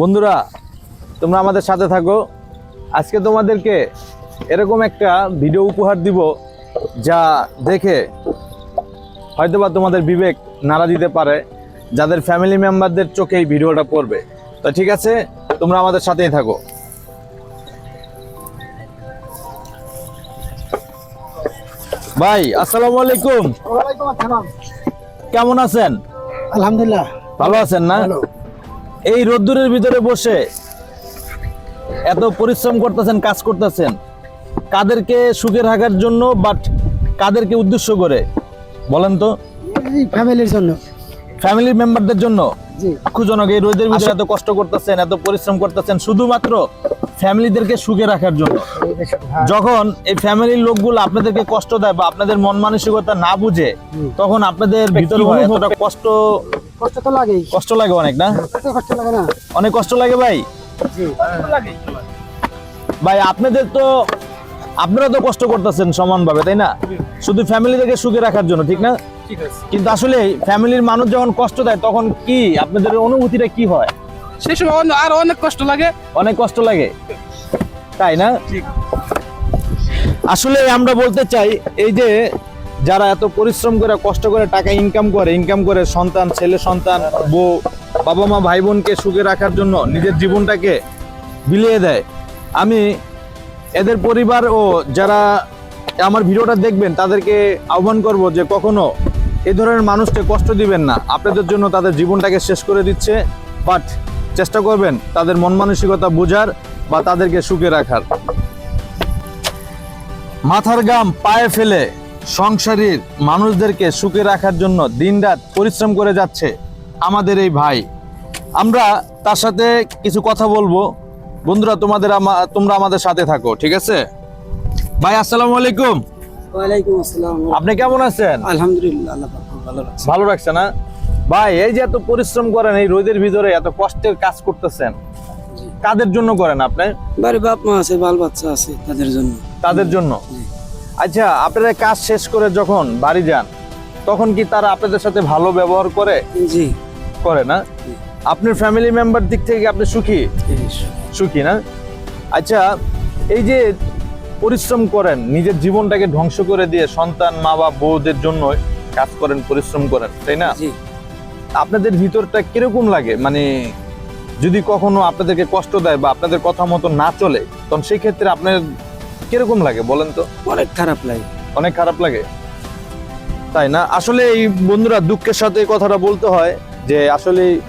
বন্ধুরা তোমরা আমাদের সাথে থাকো। আজকে তোমাদেরকে এরকম একটা ভিডিও উপহার দিব যা দেখে হয়তোবা তোমাদের বিবেক নাড়া দিতে পারে যাদের ফ্যামিলি মেম্বারদের চোখে এই ভিডিওটা পড়বে। তো ঠিক আছে তোমরা আমাদের সাথেই থাকো। ভাই আসসালামু আলাইকুম। আসসালাম। কেমন আছেন? আলহামদুলিল্লাহ। ভালো আছেন না? এই রোদ্দুরের ভিতরে বসে এত পরিশ্রম করতেছেন কাজ করতেছেন। কাদেরকে সুখে রাখার জন্য বাট কাদেরকে উদ্দেশ্য করে? বলেন তো। ফ্যামিলির জন্য। ফ্যামিলির মেম্বারদের জন্য? দুঃখজনক এই রোদের ভিতরে এত কষ্ট করতেছেন এত পরিশ্রম করতেছেন শুধুমাত্র ফ্যামিলিদেরকে সুখে রাখার জন্য। যখন এই ফ্যামিলির লোকগুলো আপনাদেরকে কষ্ট দেয় বা আপনাদের মন মানসিকতা না বুঝে তখন আপনাদের ভিতরে হয় এতটা কষ্ট কষ্ট তো লাগেই। কষ্ট লাগে অনেক না? কষ্ট লাগে না। অনেক কষ্ট লাগে ভাই? ভাই আপনাদের তো আপনারা তো কষ্ট করতেছেন সমানভাবে তাই না? শুধু ফ্যামিলি থেকে সুখে রাখার জন্য ঠিক না? ঠিক আছে। কিন্তু আসলে ফ্যামিলির মানুষ যখন কষ্ট দেয় তখন কি আপনাদের অনুভূতিটা কি হয়? সেই সময় আর অনেক কষ্ট লাগে। অনেক কষ্ট লাগে। তাই না? আসলে আমরা বলতে চাই এই যে যারা এত পরিশ্রম করে কষ্ট করে টাকা ইনকাম করে ইনকাম করে সন্তান ছেলে সন্তান বউ বাবা মা ভাই বোনকে সুখে রাখার জন্য নিজের জীবনটাকে বিলিয়ে দেয়। আমি এদের পরিবার ও যারা আমার ভিডিওটা দেখবেন তাদেরকে আহ্বান করব যে কখনো এই ধরনের মানুষকে কষ্ট দিবেন না। আপনাদের জন্য তাদের জীবনটাকে শেষ করে দিচ্ছে। বাট চেষ্টা করবেন তাদের মন মানসিকতা বোঝার বা তাদেরকে সুখে রাখার। মাথার গাম পায়ে ফেলে সংসারীর মানুষদেরকে সুখে রাখার জন্য দিনরাত পরিশ্রম করে যাচ্ছে আমাদের এই ভাই। আমরা তার সাথে কিছু কথা বলব। বন্ধুরা তোমাদের তোমরা আমাদের সাথে থাকো ঠিক আছে? ভাই আসসালামু আলাইকুম। ওয়ালাইকুম আসসালাম। আপনি কেমন আছেন? আলহামদুলিল্লাহ ভালো রাখছে না? ভাই এই যে এত পরিশ্রম করেন এই রোদের ভিতরে এত কষ্টের কাজ করতেছেন কাদের জন্য করেন আপনি? বাড়ি বাপ মা আছে বাল বাচ্চা আছে তাদের জন্য। তাদের জন্য? আচ্ছা আপনারা কাজ শেষ করে যখন বাড়ি যান তখন কি তারা আপনাদের সাথে ভালো ব্যবহার করে? জি। করে না। আপনার ফ্যামিলি মেম্বার দিক থেকে আপনি সুখী? সুখী। না? আচ্ছা এই যে পরিশ্রম করেন নিজের জীবনটাকে ধ্বংস করে দিয়ে সন্তান মা বা বউদের জন্য কাজ করেন পরিশ্রম করেন তাই না? জি। আপনাদের ভিতরটা কীরকম লাগে? মানে যদি কখনো আপনাদেরকে কষ্ট দেয় বা আপনাদের কথা মতো না চলে তখন সেই ক্ষেত্রে আপনার কীরকম লাগে বলেন তো? অনেক খারাপ লাগে। অনেক খারাপ লাগে? তাই না? আসলে এই বন্ধুরা দুঃখের সাথে কথাটা বলতে হয় যে আসলে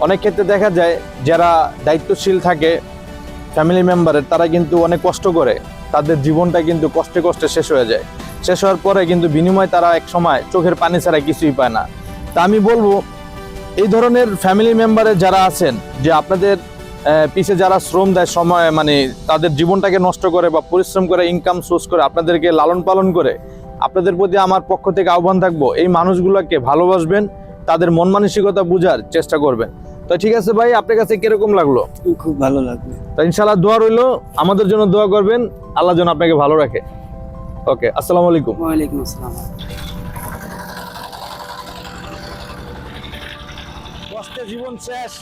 অনেক ক্ষেত্রে দেখা যায় যারা দায়িত্বশীল থাকে ফ্যামিলি মেম্বারের তারা কিন্তু অনেক কষ্ট করে। তাদের জীবনটা কিন্তু কষ্টে কষ্টে শেষ হয়ে যায়। শেষ হওয়ার পরে কিন্তু বিনিময় তারা এক সময় চোখের পানি ছাড়া কিছুই পায় না। তা আমি বলব এই ধরনের ফ্যামিলি মেম্বারে যারা আছেন যে আপনাদের পিছে যারা শ্রম দেয় সময় মানে তাদের জীবনটাকে নষ্ট করে বা পরিশ্রম করে ইনকাম সোর্স করে আপনাদেরকে লালন পালন করে আপনাদের প্রতি আমার পক্ষ থেকে আহ্বান থাকব এই মানুষগুলোকে ভালোবাসবেন তাদের মন মানসিকতা বোঝার চেষ্টা করবেন। তো ঠিক আছে ভাই আপনার কাছে কীরকম লাগল? খুব ভালো লাগবে তো ইনশাল্লাহ দোয়া রইল আমাদের জন্য দোয়া করবেন আল্লাহ যেন আপনাকে ভালো রাখে। ওকে আসসালামু আলাইকুম। ওয়ালাইকুম আসসালাম। কষ্টে জীবন শেষ